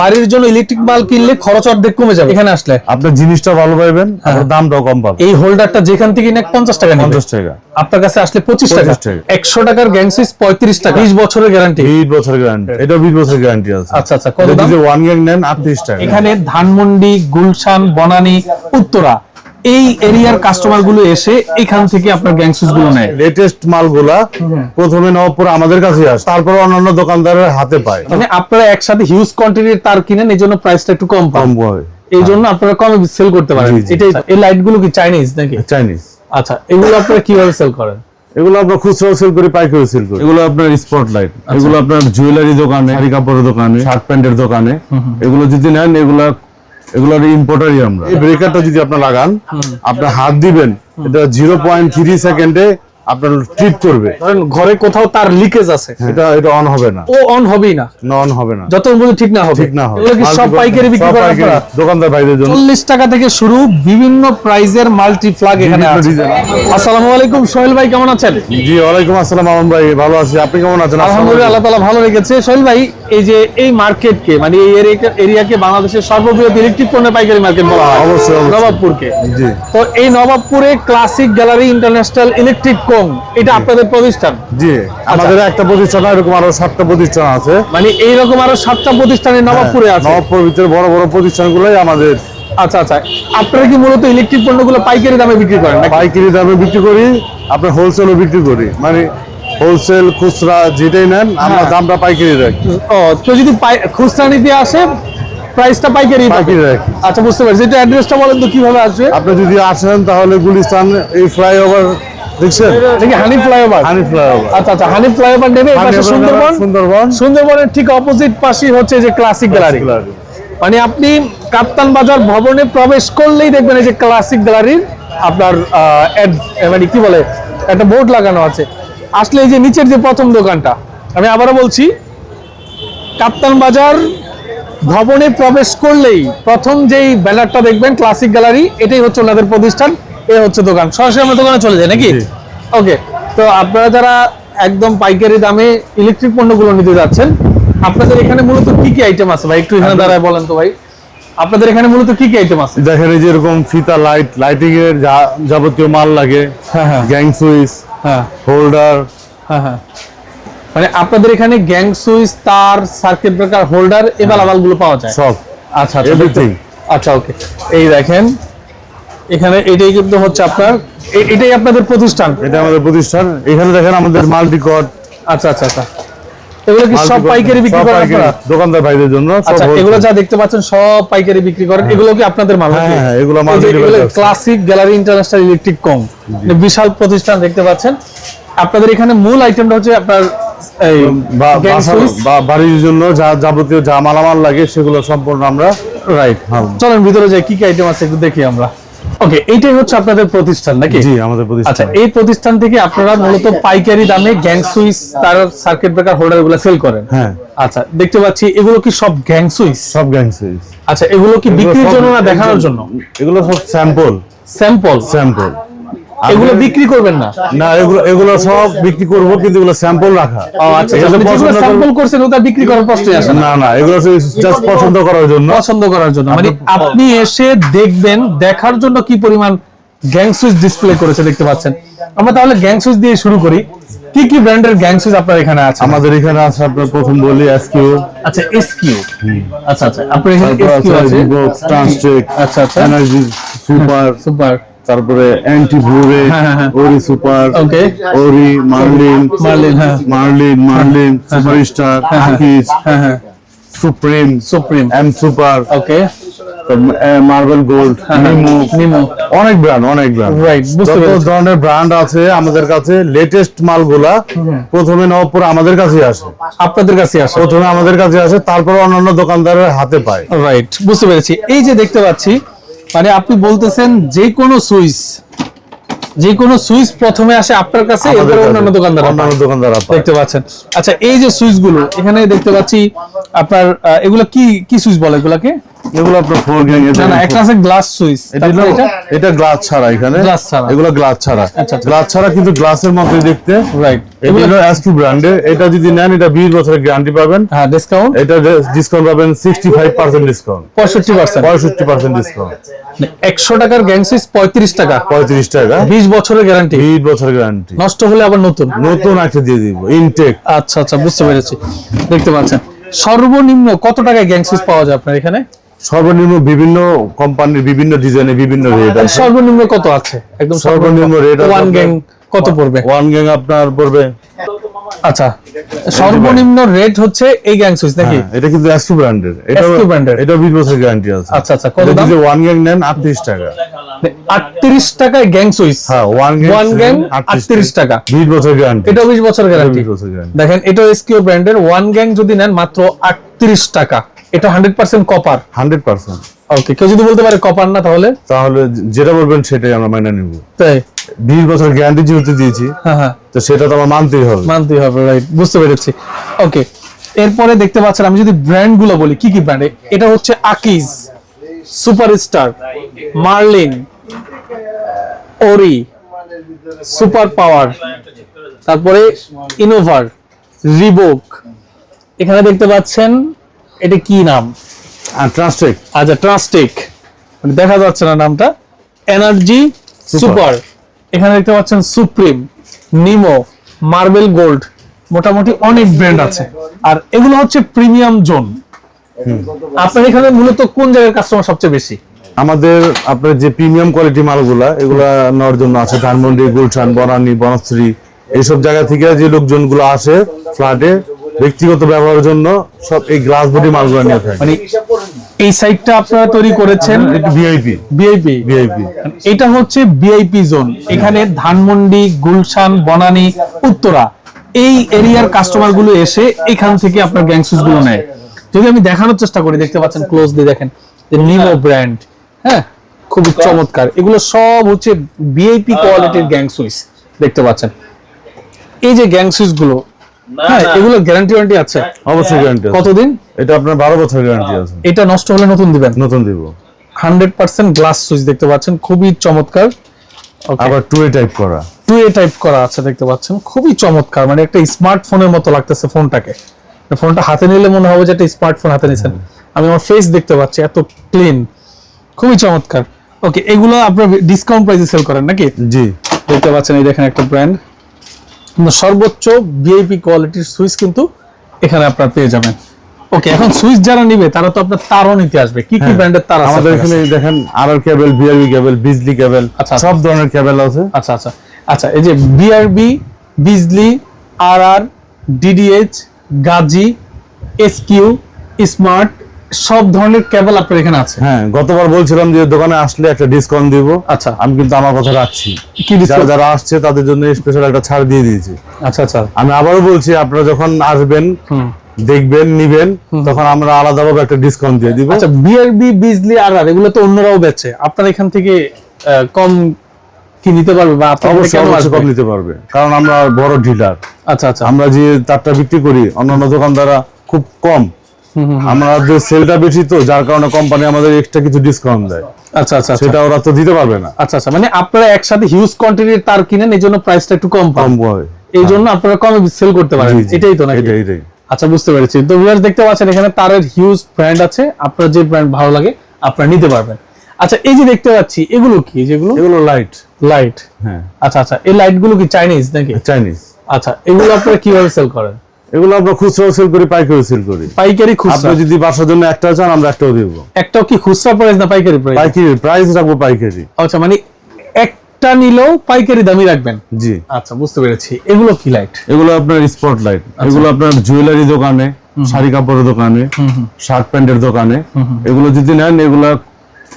বাড়ির জন্য ইলেকট্রিক মাল কিনলে খরচ অর্ধেক কমে যাবে। এখানে আসলে। আপনার জিনিসটা ভালো পাইবেন আপনার দামটাও কম পাবেন। এই হোল্ডারটা যেখান থেকে নেক পঞ্চাশ টাকা পঞ্চাশ টাকা। আপনার কাছে আসলে পঁচিশ টাকা। 25 একশো টাকার গ্যাংসিস সুইচ পঁয়ত্রিশ টাকা। বিশ বছরের গ্যারান্টি বিশ বছর গ্যারান্টি এটা বিশ বছর গ্যারান্টি আছে। আচ্ছা আচ্ছা কত দাম? ওয়ান গ্যাং নেন আটত্রিশ টাকা। এখানে ধানমন্ডি গুলশান বনানী উত্তরা। এই এরিয়ার কাস্টমারগুলো এসে এখান থেকে আপনার গ্যাং সুইচগুলো নেয়। লেটেস্ট মালগুলা প্রথমে নবপুর আমাদের কাছে আসে তারপর অন্যান্য দোকানদারের হাতে পায়। মানে আপনারা একসাথে হিউজ কোয়ান্টিটির তার কিনেন এই জন্য প্রাইসটা একটু কম কম হয়। এই জন্য আপনারা কমে সেল করতে পারেন। জি। এই লাইটগুলো কি চাইনিজ নাকি? চাইনিজ আচ্ছা এগুলো আপনারা কীভাবে সেল করেন? এগুলো আমরা খুচরাও সেল করি পাইকারি সেল করি। এগুলো আপনার স্পট লাইট এগুলো আপনার জুয়েলারি দোকানে শাড়ি কাপড়ের দোকানে শার্ট প্যান্টের দোকানে। এগুলো যদি নেন এগুলা এগুলোর ইম্পোর্টারই আমরা। এই ব্রেকারটা যদি আপনি লাগান আপনি হাত দিবেন এটা জিরো পয়েন্ট থ্রি সেকেন্ডে আপনার ট্রিট করবে। ধরেন ঘরে কোথাও তার লিকেজ আছে। এটা এটা অন হবে না। ও অন হবেই না। নন হবে না। যত ঠিক না হবে। ঠিক না হবে। এগুলো সব পাইকারি বিক্রি। আপনারা? দোকানদার ভাইদের জন্য। চল্লিশ টাকা থেকে শুরু বিভিন্ন প্রাইজের মাল্টি ফ্ল্যাগ এখানে আছে। আসসালামু আলাইকুম সোহেল ভাই কেমন আছেন? জি ওয়ালাইকুম আসসালাম আমন ভাই ভালো আছি। আপনি কেমন আছেন? আলহামদুলিল্লাহ আল্লাহ তালা ভালো রেখেছে। সোহেল ভাই এই যে এই মার্কেটকে মানে এই এরিয়া- এরিয়াকে বাংলাদেশের সর্ববৃহৎ ইলেকট্রিক পণ্যের পাইকারি মার্কেট বলা হয়। অবশ্যই। নবাবপুরকে। জি। তো এই নবাবপুরে ক্লাসিক গ্যালারি ইন্টারন্যাশনাল ইলেকট্রিক কোং এটা আপনাদের প্রতিষ্ঠান। জি আমাদের একটা প্রতিষ্ঠান এরকম আরও সাতটা প্রতিষ্ঠান আছে। মানে এইরকম আরও সাতটা প্রতিষ্ঠানে নবাবপুরে আছে? নবপুর ভিতরে বড় বড় প্রতিষ্ঠানগুলোই আমাদের। আচ্ছা আচ্ছা। আপনারা কি মূলত ইলেকট্রিক পণ্যগুলো পাইকারি দামে বিক্রি করেন পাইকারি দামে বিক্রি করি আপনার হোলসেলও বিক্রি করি। মানে হোলসেল খুচরা যেটাই নেন আমরা হ্যাঁ। দামটা পাইকারি রাখি। ও কেউ যদি খুচরা নিতে আসে প্রাইসটা পাইকারি। পাইকারি আচ্ছা বুঝতে পারছি। এটা অ্যাড্রেসটা বলেন তো কীভাবে আসবে? আপনি যদি আসেন তাহলে গুলিস্তান এই ফ্লাইওভার দেখছেন? হানি ফ্লাইওভার হানি ফ্লাইওভার আচ্ছা আচ্ছা হানি ফ্লাইওভার নেবে এই পাশে সুন্দরবন। সুন্দরবন। সুন্দরবনের ঠিক অপোজিট পাশেই হচ্ছে যে ক্লাসিক গ্যালারি মানে আপনি কাপ্তান বাজার ভবনে প্রবেশ করলেই দেখবেন এই যে ক্লাসিক গ্যালারির আপনার মানে কি বলে একটা বোর্ড লাগানো আছে। আসলে এই যে নিচের যে প্রথম দোকানটা আমি আবারও বলছি কাপ্তান বাজার ভবনে প্রবেশ করলেই প্রথম যেই ব্যানারটা দেখবেন ক্লাসিক গ্যালারি এটাই হচ্ছে ওনাদের প্রতিষ্ঠান এ হচ্ছে দোকান। সরাসরি আমরা দোকানে চলে যাই নাকি। ওকে তো আপনারা যারা একদম পাইকারি দামে ইলেকট্রিক পণ্যগুলো নিতে যাচ্ছেন আপনাদের এখানে মূলত কি কি আইটেম আছে ভাই? একটু এখানে দাঁড়ায় বলেন তো ভাই। আপনাদের এখানে মূলত কি কি আইটেম আছে? দেখেন এই যে এরকম ফিতা লাইট লাইটিং এর যাবতীয় মাল লাগে হ্যাঁ হ্যাঁ। গ্যাং সুইচ হ্যাঁ। হোল্ডার হ্যাঁ হ্যাঁ। মানে আপনাদের এখানে গ্যাং সুইচ তার সার্কিট ব্রেকার হোল্ডার এভাবেলগুলো পাওয়া যায়। সব। আচ্ছা আচ্ছা এভরিথিং আচ্ছা ওকে এই দেখেন এখানে এটাই কিন্তু হচ্ছে আপনার এটাই আপনাদের প্রতিষ্ঠান। এটা আমাদের প্রতিষ্ঠান। এখানে দেখেন আমাদের মাল্টি কট আচ্ছা আচ্ছা আচ্ছা। এগুলো কি সব পাইকারি বিক্রি করেন আপনারা? দোকানদার ভাইদের জন্য আচ্ছা এগুলো যা দেখতে পাচ্ছেন সব পাইকারি বিক্রি করেন। এগুলো কি আপনাদের মাল হ্যাঁ, হ্যাঁ, এগুলো মাল delivery আছে। ক্লাসিক গ্যালারি ইন্টারন্যাশনাল ইলেকট্রিক কম বিশাল প্রতিষ্ঠান দেখতে পাচ্ছেন। আপনাদের এখানে মূল আইটেমটা হচ্ছে আপনার এই বাড়ির জন্য যা যাবতীয় যা মালামাল লাগে সেগুলো সম্পূর্ণ আমরা রাইট চলেন ভিতরে যাই কি কি আইটেম আছে একটু দেখি আমরা। ওকে এইটাই হচ্ছে আপনাদের প্রতিষ্ঠান নাকি? জি আমাদের আচ্ছা এই প্রতিষ্ঠান থেকে আপনারা মূলত পাইকারি দামে গ্যাং সুইচ তার সার্কিট ব্রেকার হোল্ডারগুলো সেল করেন। হ্যাঁ। আচ্ছা দেখতে পাচ্ছি এগুলো কি সব গ্যাং সুইচ সব গ্যাং সুইচ আচ্ছা এগুলো কি বিক্রির জন্য না দেখানোর জন্য? এগুলো সব স্যাম্পল স্যাম্পল স্যাম্পল এগুলো বিক্রি করবেন না? না এগুলো এগুলো সব বিক্রি করব কিন্তু এগুলো স্যাম্পল রাখা। ও আচ্ছা আপনি যেগুলো স্যাম্পল করছেন ওটা বিক্রি করার প্রশ্নই আসে না। না না এগুলো জাস্ট পছন্দ করার জন্য। পছন্দ করার জন্য। মানে আপনি এসে দেখবেন দেখার জন্য কি পরিমাণ গ্যাং সুইচ ডিসপ্লে করেছে দেখতে পাচ্ছেন। আমরা তাহলে গ্যাং সুইচ দিয়ে শুরু করি। কি কি ব্র্যান্ডের গ্যাং সুইচ আপনার এখানে আছে? আমাদের এখানে আছে আপনার প্রথম বলি এসকিউ আচ্ছা এসকিউ আচ্ছা আচ্ছা আপনার এখানে এসকিউ আছে ট্রান্সটেক আচ্ছা আচ্ছা। এনার্জি সুপার সুপার তারপরে অ্যান্টি হ্যাঁ, হ্যাঁ, হ্যাঁ। ওরি সুপার ওকে ওরি মার্লিন মার্লিন, হ্যাঁ। মার্লিন মার্লিন সুপারস্টার হ্যাঁ supreme supreme. M super. Okay marble gold Nemo. Nemo. অনেক ব্র্যান্ড অনেক ব্র্যান্ড রাইট বুঝতে পেরেছি। ধরনের ব্র্যান্ড আছে আমাদের কাছে লেটেস্ট মালগুলা প্রথমে নবপুর আমাদের কাছে আসে। আপনাদের কাছে আসো। প্রথমে আমাদের কাছে আসে তারপর অন্যান্য দোকানদারের হাতে পায়। রাইট বুঝতে পেরেছি। এই যে দেখতে পাচ্ছি মানে আপনি বলতেছেন যে কোনো সুইচ যে কোনো সুইচ প্রথমে আসে আপনার কাছে এরপরে অন্যান্য দোকানদার অন্যান্য দোকানদার দেখতে পাচ্ছেন। আচ্ছা এই যে সুইচগুলো এখানে দেখতে পাচ্ছি আপনার এগুলো কি কি সুইচ বলে এগুলাকে? এগুলো আপনার ফোর গ্যাং না না একটা আছে গ্লাস সুইচ এটা এটা? গ্লাস ছাড়া এখানে। Glass ছাড়া। এগুলো গ্লাস ছাড়া। আচ্ছা, আচ্ছা। গ্লাস ছাড়া কিন্তু গ্লাসের মতো দেখতে রাইট এগুলো এসপি ব্র্যান্ডের এটা যদি নেন এটা 20 বছরের গ্যারান্টি পাবেন। হ্যাঁ ডিসকাউন্ট এটা ডিসকাউন্ট পাবেন 65% ডিসকাউন্ট পঁয়ষট্টি পার্সেন্ট 65% ডিসকাউন্ট একশো টাকার গ্যাং সুইচ পঁয়ত্রিশ টাকা। 35 টাকা। বিশ বছরের গ্যারান্টি 20 বছরের গ্যারান্টি নষ্ট হলে আবার নতুন। নতুন একটা দিয়ে দিব। ইনটেক আচ্ছা আচ্ছা বুঝতে পেরেছি। দেখতে পাচ্ছেন। সর্বনিম্ন কত টাকায় গ্যাং সুইচ পাওয়া যায় আপনার এখানে? সর্বনিম্ন বিভিন্ন কোম্পানির বিভিন্ন ডিজাইনে বিভিন্ন রেট আছে। সর্বনিম্ন কত আছে? একদম সর্বনিম্ন আছে ওয়ান গ্যাং কত পড়বে? ওয়ান গ্যাং আপনার পড়বে। আচ্ছা সর্বনিম্ন রেট হচ্ছে এই গ্যাং সুইচ নাকি? হ্যাঁ, এটা কিন্তু এসপি ব্র্যান্ডের এটা brand এর। এটা 20 বছরের গ্যারান্টি আছে। আচ্ছা আচ্ছা কত দাম? যদি ওয়ান গ্যাং নেন 38 টাকা। আটত্রিশ টাকায় গ্যাং সুইচ হ্যাঁ ওয়ান গ্যাং ওয়ান গ্যাং আটত্রিশ টাকা। 20 বছরের গ্যারান্টি এটা বিশ বছর গ্যারান্টি 20 দেখেন এটা এসকিউ ব্র্যান্ডের ওয়ান গ্যাং যদি নেন মাত্র আটত্রিশ টাকা। এটা হান্ড্রেড পার্সেন্ট কপার 100% ওকে কেউ যদি বলতে পারে কপার না তাহলে? তাহলে যেটা বলবেন সেটাই আমরা মাইনা নিব। তাই? 20 বছর গ্যারান্টি যেহেতু দিয়েছি হ্যাঁ হ্যাঁ। তো সেটা তো আমার মানতেই হবে। মানতেই হবে রাইট বুঝতে পেরেছি। ওকে এরপরে দেখতে পাচ্ছেন আমি যদি ব্র্যান্ডগুলো বলি কি কি ব্র্যান্ড এটা হচ্ছে Akij superstar Marlin Ori super power তারপরে ইনোভার রিবোক এখানে দেখতে পাচ্ছেন এটা কি নাম? আর ট্রাস্টেক আচ্ছা ট্রাস্টেক মানে দেখা যাচ্ছে না নামটা। এনার্জি সুপার এখানে দেখতে পাচ্ছেন সুপ্রিম নিমো মার্বেল গোল্ড মোটামুটি অনেক ব্র্যান্ড আছে। আর এগুলো হচ্ছে প্রিমিয়াম জোন আপনার এখানে মূলত কোন জায়গার কাস্টমার সবচেয়ে বেশি? আমাদের আপনার যে প্রিমিয়াম কোয়ালিটি মালগুলা এগুলা নেওয়ার জন্য আছে ধানমন্ডি গুলশান বনানী বনশ্রী এইসব জায়গা থেকে যে লোকজনগুলো আসে ফ্ল্যাটে ব্যক্তিগত ব্যবহারের জন্য সব এই গ্লাস বডি মালগুলো নিয়ে থাকে। মানে এই সাইটটা আপনারা তৈরি করেছেন? ভিআইপি বিআইপি ভিআইপি এটা হচ্ছে বিআইপি জোন এখানে ধানমন্ডি গুলশান বনানী উত্তরা এই এরিয়ার কাস্টমারগুলো এসে এখান থেকে আপনার গ্যাংসুসগুলো নেয়। যদি আমি দেখানোর চেষ্টা করি দেখতে পাচ্ছেন ক্লোজ দিয়ে দেখেন যে নিমো ব্র্যান্ড হ্যাঁ? খুবই চমৎকার। এগুলো সব হচ্ছে ভিআইপি কোয়ালিটির গ্যাং সুইচ দেখতে পাচ্ছেন। এই যে গ্যাং সুইচগুলো এগুলো গ্যারান্টি ওয়ারেন্টি আছে। অবশ্যই গ্যারান্টি কতদিন? এটা আপনার বারো বছর গ্যারান্টি আছে। এটা নষ্ট হলে নতুন দিবেন। নতুন দিব। হান্ড্রেড পার্সেন্ট গ্লাস সুইচ দেখতে পাচ্ছেন। খুবই চমৎকার। আবার টু এ টাইপ করা। টু এ টাইপ করা আছে দেখতে পাচ্ছেন। খুবই চমৎকার। মানে একটা স্মার্টফোনের মতো লাগতেছে ফোনটাকে ফোনটা হাতে নিলে মনে হবে যে একটা স্মার্টফোন হাতে নিছেন। আমি আমার ফেস দেখতে পাচ্ছি এত ক্লিন খুবই চমৎকার। ওকে এগুলো আপনার ডিসকাউন্ট প্রাইসে সেল করেন নাকি? জি। দেখতে পাচ্ছেন এই দেখেন একটা ব্র্যান্ড সর্বোচ্চ ভিআইপি কোয়ালিটির সুইচ কিন্তু এখানে আপনারা পেয়ে যাবেন। ওকে এখন সুইচ যারা নিবে তারা তো আপনার তারও নিতে আসবে। কি কি ব্র্যান্ডের তার আছে? আমাদের এখানে দেখেন আর আর কেবল বিআরবি কেবল বিজলি কেবল আচ্ছা। সব ধরনের কেবল আছে। আচ্ছা আচ্ছা। আচ্ছা এই যে বিআরবি বিজলি আর আর ডিডিএইচ গাজি এসকিউ স্মার্ট সব ধরনের কেবল আপনার এখানে আছে? হ্যাঁ গতবার বলছিলাম যে দোকানে আসলে একটা ডিসকাউন্ট দিব। আচ্ছা। আমি কিন্তু আমার কথা রাখছি। কি যারা যারা আসছে তাদের জন্য স্পেশাল একটা ছাড় দিয়ে দিয়েছি। আচ্ছা আচ্ছা। আমি আবারও বলছি আপনারা যখন আসবেন দেখবেন নিবেন তখন আমরা আলাদাভাবে একটা ডিসকাউন্ট দিয়ে দিব। আচ্ছা বিআরবি বিজলি আর আর এগুলো তো অন্যরাও বেচে। আপনার এখান থেকে কম কি নিতে পারবে বা অবশ্যই কম নিতে পারবে। কারণ আমরা বড় ডিলার আচ্ছা আচ্ছা। আমরা যে তারটা বিক্রি করি অন্যান্য দোকানদাররা খুব কম। আমাদের সেলটা বেশি তো যার কারণে কোম্পানি আমাদের এক্সট্রা কিছু ডিসকাউন্ট দেয়। আচ্ছা আচ্ছা আচ্ছা। সেটা ওরা তো দিতে পারবে না। আচ্ছা আচ্ছা মানে আপনারা একসাথে হিউজ কোয়ান্টিটির তার কিনেন এই জন্য প্রাইসটা একটু কম কম হয়। এই জন্য আপনারা কমে সেল করতে পারেন। এটাই তো নাকি? এটাই এটাই। আচ্ছা বুঝতে পেরেছি। তো ভিউয়ার্স দেখতে পাচ্ছেন এখানে তারের হিউজ ব্র্যান্ড আছে। আপনার যে ব্র্যান্ড ভালো লাগে আপনারা নিতে পারবেন। আচ্ছা এই যে দেখতে পাচ্ছি এগুলো কি? যেগুলো? এগুলো লাইট লাইট হ্যাঁ। আচ্ছা আচ্ছা এই লাইটগুলো কি চাইনিজ নাকি? চাইনিজ আচ্ছা এগুলো আপনারা কীভাবে সেল করেন? এগুলো আমরা খুচরাও সেল করি পাইকারিও সেল করি। পাইকারি খুচরা। আপনি যদি বাসার জন্য একটা চান আমরা একটাও দেব। একটাও কি খুচরা প্রাইস না পাইকারি প্রাইস পাইকারি প্রাইস রাখব পাইকারি। আচ্ছা মানে একটা নিলেও পাইকারি দামই রাখবেন? জি। আচ্ছা বুঝতে পেরেছি। এগুলো কি লাইট এগুলো আপনার স্পট লাইট এগুলো আপনার জুয়েলারি দোকানে শাড়ি কাপড়ের দোকানে শার্ট প্যান্টের দোকানে। এগুলো যদি নেন এগুলা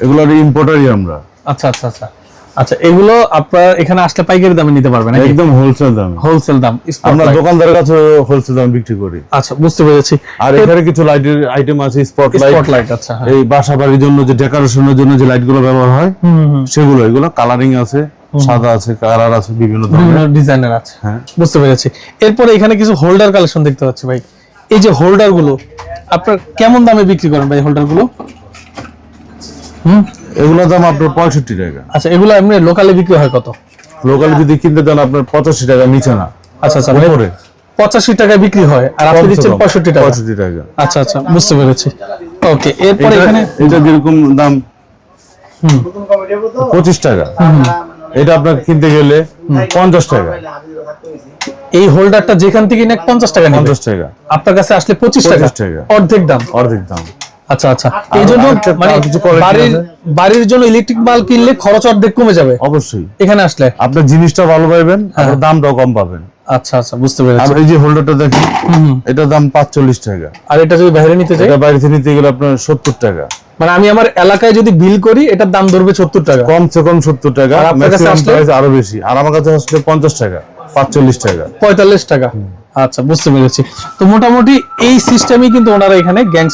এগুলোর ইম্পোর্টারই আমরা। আচ্ছা আচ্ছা আচ্ছা। আচ্ছা এগুলো আপনারা এখানে আসলে পাইকারি দামে নিতে পারবেন একদম হোলসেল দাম। হোলসেল দাম আমরা। দোকানদারের কাছে হোলসেল দাম বিক্রি করি। আচ্ছা বুঝতে পেরেছি। আর এখানে কিছু লাইটের আইটেম আছে স্পট লাইট স্পটলাইট আচ্ছা হ্যাঁ। এই বাসা বাড়ির জন্য যে ডেকোরেশনের জন্য যে লাইটগুলো ব্যবহার হয় সেগুলো এগুলো কালারিং আছে সাদা আছে কালার আছে বিভিন্ন ধরনের। ডিজাইনের আছে। হ্যাঁ। বুঝতে পেরেছি। এরপরে এখানে কিছু হোল্ডার কালেকশন দেখতে পাচ্ছি ভাই। এই যে হোল্ডারগুলো আপনার কেমন দামে বিক্রি করেন ভাই হোল্ডারগুলো? হুম? এগুলোর দাম আপনার পঁয়ষট্টি টাকা। আচ্ছা এগুলো এমনি লোকালে বিক্রি হয় কত? লোকাল যদি কিনতে আপনার পঁচাশি টাকা নিচে না। আচ্ছা আচ্ছা মানে উপরে। পঁচাশি টাকায় বিক্রি হয় আর আপনি দিচ্ছেন পঁয়ষট্টি টাকা। পঁয়ষট্টি টাকা। আচ্ছা আচ্ছা বুঝতে পেরেছি। ওকে এরপরে এটা এখানে এটা যেরকম দাম। পঁচিশ টাকা। এটা আপনার কিনতে গেলে পঞ্চাশ টাকা। এই হোল্ডারটা যেখান থেকে নেক পঞ্চাশ টাকা পঞ্চাশ টাকা। আপনার কাছে আসলে পঁচিশ টাকা। অর্ধেক দাম। অর্ধেক দাম। আচ্ছা আচ্ছা। এই জন্য মানে আর বাড়ির বাড়ির জন্য ইলেকট্রিক কিনলে খরচ অর্ধেক কমে যাবে। অবশ্যই। এখানে আসলে। আপনার জিনিসটা ভালো পাইবেন আপনার দামটাও কম পাবেন। আচ্ছা আচ্ছা বুঝতে পেরেছি। আর এই যে হোল্ডারটা দেখেন এটার দাম পাঁচচল্লিশ টাকা। আর এটা যদি বাইরে নিতে চাই এটা বাড়িতে নিতে গেলে আপনার সত্তর টাকা। মানে আমি আমার এলাকায় যদি বিল করি এটার দাম ধরবে সত্তর টাকা। কমসে কম সত্তর টাকা আর আপনার কাছে আসলে? আরও বেশি। আর আমার কাছে আসলে পঞ্চাশ টাকা পাঁচচল্লিশ টাকা। পঁয়তাল্লিশ টাকা। আচ্ছা বুঝতে পেরেছি। তো মোটামুটি এই সিস্টেমই কিন্তু ওনারা এখানে গ্যাং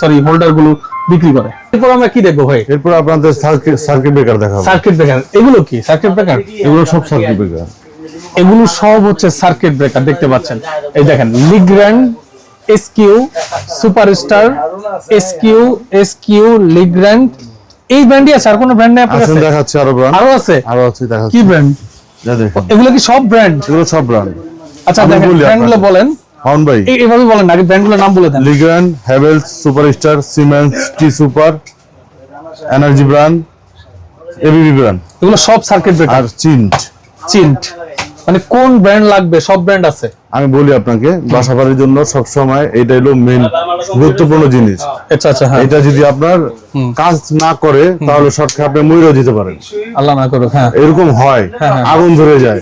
সরি হোল্ডারগুলো বিক্রি করে। এরপর আমরা কি দেখব ভাই? এরপর আপনাদের সার্কিট ব্রেকার দেখাবো। সার্কিট ব্রেকার এগুলো কি? সার্কিট ব্রেকার এগুলো সব সার্কিট ব্রেকার এগুলো সব হচ্ছে সার্কিট ব্রেকার দেখতে পাচ্ছেন। এই দেখেন Legrand SQ superstar SQ SQ Legrand এই ব্র্যান্ডই আছে আর কোনো ব্র্যান্ড নেই আপনার কাছে? দেখাচ্ছি আরও ব্র্যান্ড আরও আছে? আরও আছে দেখাচ্ছি। কি ব্র্যান্ড এগুলো কি সব ব্র্যান্ড এগুলো সব ব্র্যান্ড আচ্ছা ব্র্যান্ডগুলো বলেন। হন ভাই। এই- এইভাবে বলেন আগে ব্র্যান্ডগুলোর নাম বলে দেন। Legrand Havells superstar Siemens T super energy brand ABB brand. এগুলো সব সার্কিট ব্রেকার আর চিন্ট। চিন্ট। মানে কোন ব্র্যান্ড লাগবে সব ব্র্যান্ড আছে। আমি বলি আপনাকে বাসা বাড়ির জন্য সব সময় এটা হলো মেন গুরুত্বপূর্ণ জিনিস। আচ্ছা আচ্ছা হ্যাঁ। এটা যদি আপনার কাজ না করে তাহলে শর্টকে আপনি ময়ূরও দিতে পারেন। আল্লাহ না করুক হ্যাঁ। এরকম হয় আগুন ধরে যায়।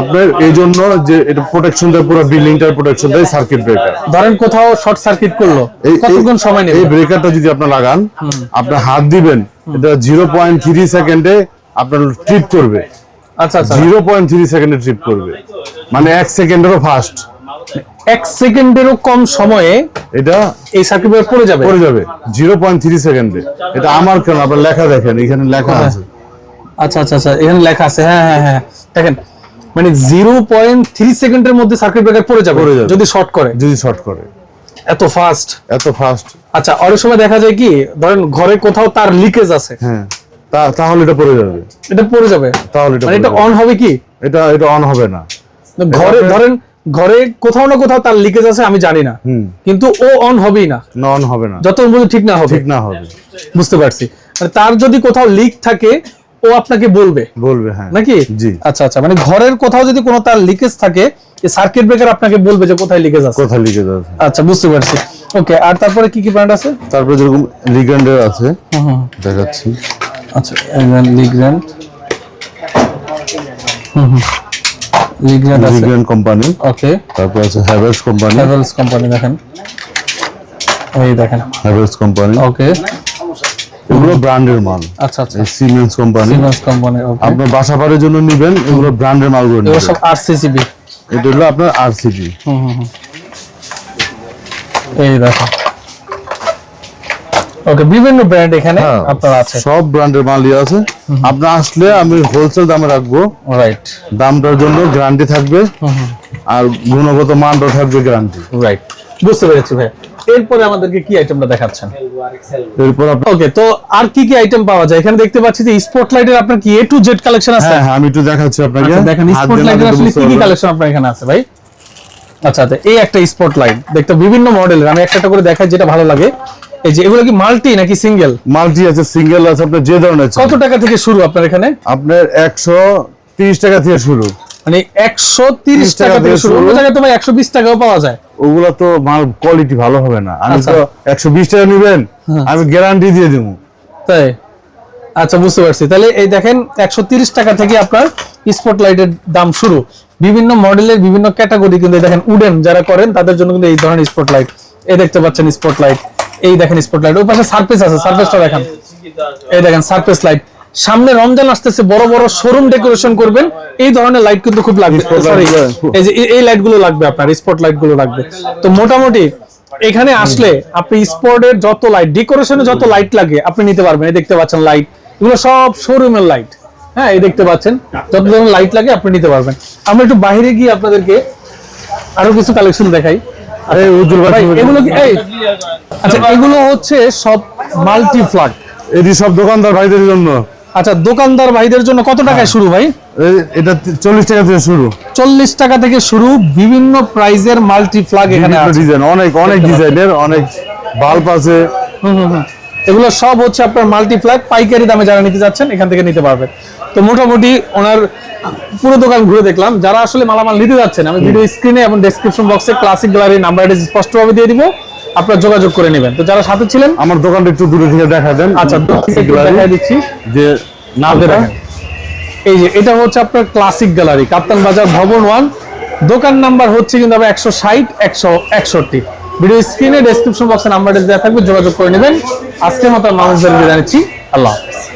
আপনার এই জন্য যে এটা প্রোটেকশন দেয় পুরো বিল্ডিংটার প্রোটেকশন দেয় সার্কিট ব্রেকার ধরেন কোথাও শর্ট সার্কিট করল কতক্ষণ সময় নেবে? এই ব্রেকারটা যদি আপনি লাগান আপনি হাত দিবেন এটা জিরো পয়েন্ট থ্রি সেকেন্ডে আপনার ট্রিপ করবে। আচ্ছা আচ্ছা। জিরো পয়েন্ট থ্রি সেকেন্ডে ট্রিপ করবে। মানে এক সেকেন্ডেরও ফাস্ট এক সেকেন্ডেরও কম সময়ে এটা এই সার্কিট ব্রেকার পড়ে যাবে? পড়ে যাবে। জিরো পয়েন্ট থ্রি সেকেন্ডে। এটা আমার কেন? আপনার লেখা দেখেন এখানে লেখা আছে। আচ্ছা আচ্ছা আচ্ছা এখানে লেখা আছে। হ্যাঁ হ্যাঁ হ্যাঁ। দেখেন মানে জিরো পয়েন্ট থ্রি সেকেন্ডের মধ্যে সার্কিট ব্রেকার পড়ে যাবে পড়ে যাবে। যদি শর্ট করে। যদি শর্ট করে। এত ফাস্ট এত ফাস্ট আচ্ছা অনেক সময় দেখা যায় কি ধরেন ঘরে কোথাও তার লিকেজ আছে। হ্যাঁ। তাহলে এটা পড়ে যাবে। এটা পড়ে যাবে। তাহলে এটা মানে এটা অন হবে কি? এটা এটা অন হবে না। ঘরে ধরেন ঘরে কোথাও না কোথাও তার লিকেজ আছে আমি জানি না। কিন্তু ও অন হবেই না। অন হবে না। যত ঠিক না হবে। ঠিক না হবে। বুঝতে পারছি। তার যদি কোথাও লিক থাকে ও আপনাকে বলবে। বলবে হ্যাঁ। নাকি? জি। আচ্ছা আচ্ছা। মানে ঘরের কোথাও যদি কোনো তার লিকেজ থাকে সার্কিট ব্রেকার আপনাকে বলবে যে কোথায় লিকেজ আছে। কোথায় লিকেজ আছে। আচ্ছা বুঝতে পারছি। ওকে আর তারপরে কি কি ব্র্যান্ড আছে? তারপরে যেরকম লিগ্যান্ডের আছে দেখাচ্ছি। আচ্ছা লিগ্র্যান্ড লিগ্র্যান্ড আছে। লিগ্যান্ড কোম্পানি ওকে তারপর আছে হ্যাভেলস কোম্পানি হ্যাভেলস কোম্পানি দেখেন। এই দেখেন। হ্যাভেলস কোম্পানি ওকে এগুলো ব্র্যান্ডের মাল। আচ্ছা আচ্ছা। Siemens company Siemens company okay আপনার বাসা বাড়ির জন্য নিবেন এগুলো ব্র্যান্ডের মালগুলো এগুলো সব আরসিসিবি এটা হলো আপনার আরসিবি এই দেখো ওকে বিভিন্ন ব্র্যান্ড এখানে আপনার আছে। সব ব্র্যান্ডের মালই আছে। আপনি আসলে আমি হোলসেল দামে রাখব। রাইট দামটার জন্য গ্যারান্টি থাকবে। আর গুণগত মানটাও থাকবে গ্যারান্টি রাইট বুঝতে পেরেছি ভাই। এরপরে আমাদেরকে কি আইটেমটা দেখাচ্ছেন? এরপর ওকে তো আর কি কি আইটেম পাওয়া যায়? এখানে দেখতে পাচ্ছি যে স্পটলাইটের আপনার কি এ টু জেড কালেকশন আছে? হ্যাঁ হ্যাঁ আমি একটু দেখাচ্ছি আপনাকে। আচ্ছা দেখেন স্পটলাইটের আসলে কি কি কালেকশন আপনার এখানে আছে ভাই? আচ্ছা আচ্ছা এই একটা স্পটলাইট দেখতে বিভিন্ন মডেলের আমি একটা করে দেখাই যেটা ভালো লাগে। এই যে এগুলো কি মাল্টি নাকি সিঙ্গেল? মাল্টি আছে সিঙ্গেল আছে আপনার যে ধরনের কত টাকা থেকে শুরু আপনার এখানে? আপনার একশো তিরিশ টাকা থেকে শুরু। মানে একশো তিরিশ টাকা থেকে শুরু। অন্য জায়গায় তো ভাই একশো বিশ টাকাও পাওয়া যায়। ওগুলো তো মাল কোয়ালিটি ভালো হবে না। আমি আচ্ছা। তো একশো বিশ টাকা নিবেন আমি গ্যারান্টি দিয়ে দেবো। তাই? আচ্ছা বুঝতে পারছি। তাহলে এই দেখেন একশো তিরিশ টাকা থেকে আপনার স্পটলাইটের দাম শুরু। বিভিন্ন মডেলের বিভিন্ন ক্যাটাগরি কিন্তু দেখেন উডেন যারা করেন তাদের জন্য কিন্তু এই ধরনের স্পটলাইট এই দেখতে পাচ্ছেন স্পটলাইট এই দেখেন স্পটলাইট ওই পাশে সার্ফেস আছে সার্ফেসটা দেখেন। এই দেখেন সার্ফেস লাইট সামনে রমজান আসতেছে বড় বড় শোরুম ডেকোরেশন করবেন। এই ধরনের লাইট কিন্তু খুব লাগবে। এই যে এই- এই লাইটগুলো লাগবে আপনার স্পট লাইটগুলো লাগবে। তো মোটামুটি এখানে আসলে আপনি স্পটের যত লাইট ডেকোরেশনে যত লাইট লাগে আপনি নিতে পারবেন। এই দেখতে পাচ্ছেন লাইট এগুলো সব শোরুমের লাইট হ্যাঁ এই দেখতে পাচ্ছেন। যত ধরনের লাইট লাগে আপনি নিতে পারবেন। আমরা একটু বাইরে গিয়ে আপনাদেরকে আরও কিছু কালেকশন দেখাই। এগুলো এই আচ্ছা এগুলো হচ্ছে সব মাল্টি ফ্ল্যাগ। এটি সব দোকানদার ভাইদের জন্য। আচ্ছা দোকানদার ভাইদের জন্য কত টাকায় শুরু ভাই? এটা চল্লিশ টাকা থেকে শুরু। চল্লিশ টাকা থেকে শুরু বিভিন্ন প্রাইজের মাল্টি ফ্ল্যাগ এখানে আছে। ডিজাইন অনেক অনেক ডিজাইনের অনেক বাল্ব আছে। হুম, হুম। এগুলো সব হচ্ছে আপনার মাল্টি ফ্ল্যাগ পাইকারি দামে যারা নিতে যাচ্ছেন এখান থেকে নিতে পারবেন। তো মোটামুটি ওনার পুরো দোকান ঘুরে দেখলাম। যারা আসলে মালামাল নিতে যাচ্ছেন আমি ভিডিও স্ক্রিনে এবং ডেসক্রিপশন বক্সে ক্লাসিক গ্যালারি নাম্বার স্পষ্টভাবে দিয়ে দিব। আপনারা যোগাযোগ করে নেবেন। তো যারা সাথে ছিলেন আমার দোকানটা একটু দূরে থেকে দেখা দেন। আচ্ছা দেখাই দিচ্ছি। যে না। এই যে এটা হচ্ছে আপনার ক্লাসিক গ্যালারি কাপ্তান বাজার ভবন ওয়ান দোকান নাম্বার হচ্ছে কিন্তু আবার একশো ষাট একশো একষট্টি। ভিডিও স্ক্রিনে ডেসক্রিপশন বক্সে নাম্বারটা দেওয়া থাকবে, যোগাযোগ করে নেবেন। আজকের মতো মানুষদের বিদায় নিচ্ছি। আল্লাহ হাফেজ।